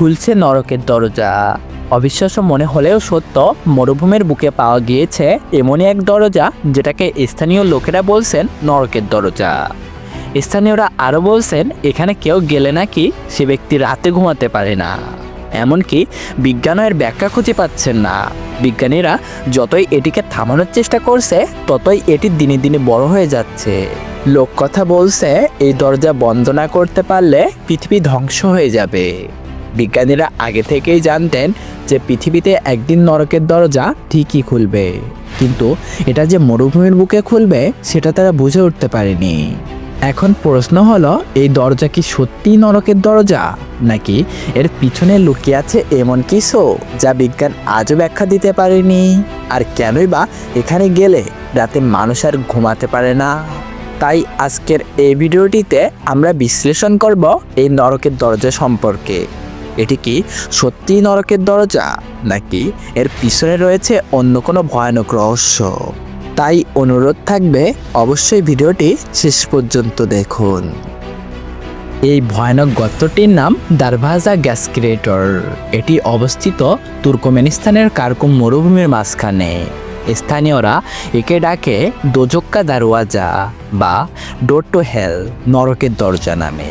খুলছে নরকের দরজা। অবিশ্বাস্য মনে হলেও সত্য, মরুভূমির বুকে পাওয়া গিয়েছে এমনই এক দরজা, যেটাকে স্থানীয় লোকেরা বলছেন নরকের দরজা। স্থানীয়রা আরও বলছেন, এখানে কেউ গেলে নাকি সে ব্যক্তি রাতে ঘুমাতে পারে না। এমনকি বিজ্ঞানও এর ব্যাখ্যা খুঁজে পাচ্ছেন না। বিজ্ঞানীরা যতই এটিকে থামানোর চেষ্টা করছে, ততই এটি দিনে দিনে বড় হয়ে যাচ্ছে। লোক কথা বলছে, এই দরজা বন্ধ না করতে পারলে পৃথিবী ধ্বংস হয়ে যাবে। বিজ্ঞানীরা আগে থেকেই জানতেন যে পৃথিবীতে একদিন নরকের দরজা ঠিকই খুলবে। কিন্তু এটা যে মরুভূমির বুকে খুলবে, সেটা তারা বুঝে উঠতে পারেনি। এখন প্রশ্ন হলো, এই দরজা কি সত্যিই নরকের দরজা? নাকি এর পিছনে লুকিয়ে আছে এমন কিছু যা বিজ্ঞান আজও ব্যাখ্যা দিতে পারেনি? আর কেনই বা এখানে গেলে রাতে মানুষ আর ঘুমাতে পারে না? তাই আজকের এই ভিডিওটিতে আমরা বিশ্লেষণ করব এই নরকের দরজা সম্পর্কে। এটি কি সত্যিই নরকের দরজা, নাকি এর পিছনে রয়েছে অন্য কোনো ভয়ানক রহস্য? তাই অনুরোধ থাকবে, অবশ্যই ভিডিওটি শেষ পর্যন্ত দেখুন। এই ভয়ানক গর্তটির নাম দারভাজা গ্যাস ক্রিয়েটর। এটি অবস্থিত তুর্কমেনিস্তানের কারকুম মরুভূমির মাঝখানে। স্থানীয়রা একে ডাকে দোজক্কা দারওয়াজা বা ডোর টু হেল, নরকের দরজা নামে।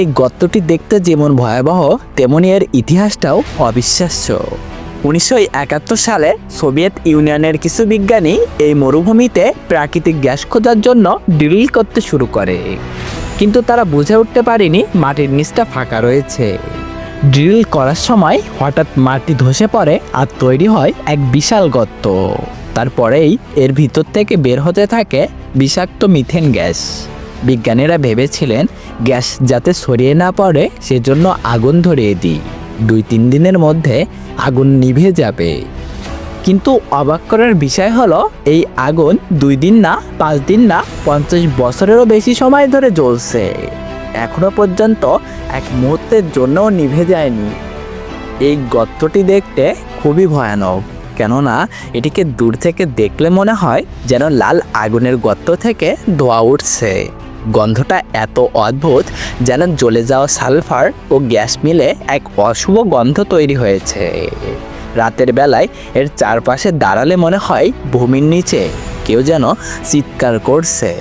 এই গর্তটি দেখতে যেমন ভয়াবহ, তেমনি এর ইতিহাসটাও অবিশ্বাস্য। উনিশশো একাত্তর সালে সোভিয়েত ইউনিয়নের কিছু বিজ্ঞানী এই মরুভূমিতে প্রাকৃতিক গ্যাস খোঁজার জন্য ড্রিল করতে শুরু করে। কিন্তু তারা বুঝে উঠতে পারেনি মাটির নিচটা ফাঁকা রয়েছে। ড্রিল করার সময় হঠাৎ মাটি ধসে পড়ে আর তৈরি হয় এক বিশাল গর্ত। তারপরেই এর ভিতর থেকে বের হতে থাকে বিষাক্ত মিথেন গ্যাস। বিজ্ঞানীরা ভেবেছিলেন গ্যাস যাতে ছড়িয়ে না পড়ে, সেজন্য আগুন ধরিয়ে দিই। দুই তিন দিনের মধ্যে আগুন নিভে যাবে। কিন্তু অবাক করার বিষয় হলো, এই আগুন দুই দিন না, পাঁচ দিন না, পঞ্চাশ বছরেরও বেশি সময় ধরে জ্বলছে। এখনও পর্যন্ত এক মুহূর্তের জন্যও নিভে যায়নি। এই গর্তটি দেখতে খুবই ভয়ানক, কেননা এটিকে দূর থেকে দেখলে মনে হয় যেন লাল আগুনের গর্ত থেকে ধোয়া উঠছে। গন্ধটা এত অদ্ভুত যেন জ্বলে যাওয়া সালফার ও গ্যাস মিলে এক অশুভ গন্ধ তৈরি হয়েছে। রাতের বেলায় এর চারপাশে দাঁড়ালে মনে হয় ভূমির নিচে কেউ যেন চিৎকার করছে।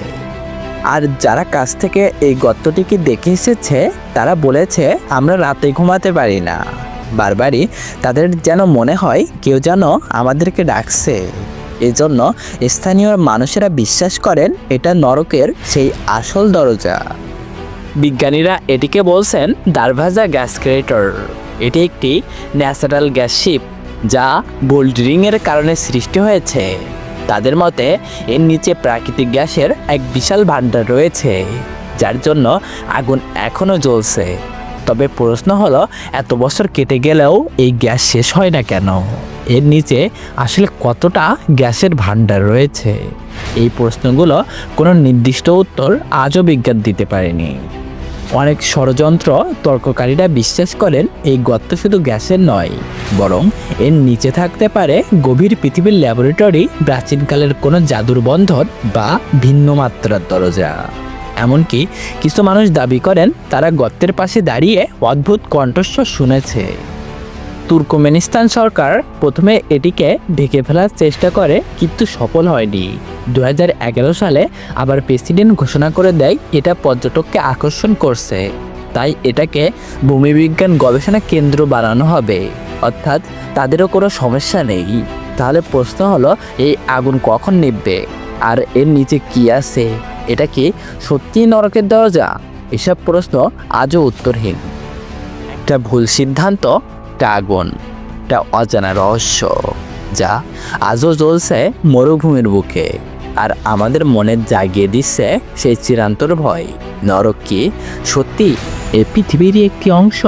আর যারা কাছ থেকে এই গর্তটিকে দেখে এসেছে, তারা বলেছে, আমরা রাতে ঘুমাতে পারি না। বারবারই তাদের যেন মনে হয় কেউ যেন আমাদেরকে ডাকছে। এজন্য স্থানীয় মানুষেরা বিশ্বাস করেন এটা নরকের সেই আসল দরজা। বিজ্ঞানীরা এটিকে বলছেন দারভাজা গ্যাস ক্রিয়েটর এটি একটি ন্যাচারাল গ্যাস শিপ যা বোল্ডরিংয়ের কারণে সৃষ্টি হয়েছে। তাদের মতে, এর নিচে প্রাকৃতিক গ্যাসের এক বিশাল ভাণ্ডার রয়েছে, যার জন্য আগুন এখনও জ্বলছে। তবে প্রশ্ন হলো, এত বছর কেটে গেলেও এই গ্যাস শেষ হয় না কেন? এর নিচে আসলে কতটা গ্যাসের ভাণ্ডার রয়েছে? এই প্রশ্নগুলো কোনো নির্দিষ্ট উত্তর আজও বিজ্ঞান দিতে পারেনি। অনেক ষড়যন্ত্র তর্ককারীরা বিশ্বাস করেন এই গর্ত শুধু গ্যাসের নয়, বরং এর নিচে থাকতে পারে গভীর পৃথিবীর ল্যাবরেটরি, প্রাচীনকালের কোনো জাদুর বন্ধন বা ভিন্ন মাত্রার দরজা। এমনকি কিছু মানুষ দাবি করেন তারা গর্তের পাশে দাঁড়িয়ে অদ্ভুত কণ্ঠস্বর শুনেছে। তুর্কমেনিস্তান সরকার প্রথমে এটিকে ঢেকে ফেলার চেষ্টা করে, কিন্তু সফল হয়নি। দু হাজার এগারো সালে আবার প্রেসিডেন্ট ঘোষণা করে দেয়, এটা পর্যটককে আকর্ষণ করছে। তাই এটাকে ভূমিবিজ্ঞান গবেষণা কেন্দ্র বানানো হবে। অর্থাৎ তাদেরও কোনো সমস্যা নেই। তাহলে প্রশ্ন হলো, এই আগুন কখন নিববে আর এর নিচে কি আছে? এটা কি সত্যিই নরকের দরজা? এসব প্রশ্ন আজও উত্তরহীন। একটা ভুল সিদ্ধান্ত একটা আগুন, একটা অজানা রহস্য, যা আজও জ্বলছে মরুভূমির বুকে। আর আমাদের মনে জাগিয়ে দিচ্ছে সেই চিরান্তর ভয়। নরক কি সত্যি এ পৃথিবীরই একটি অংশ?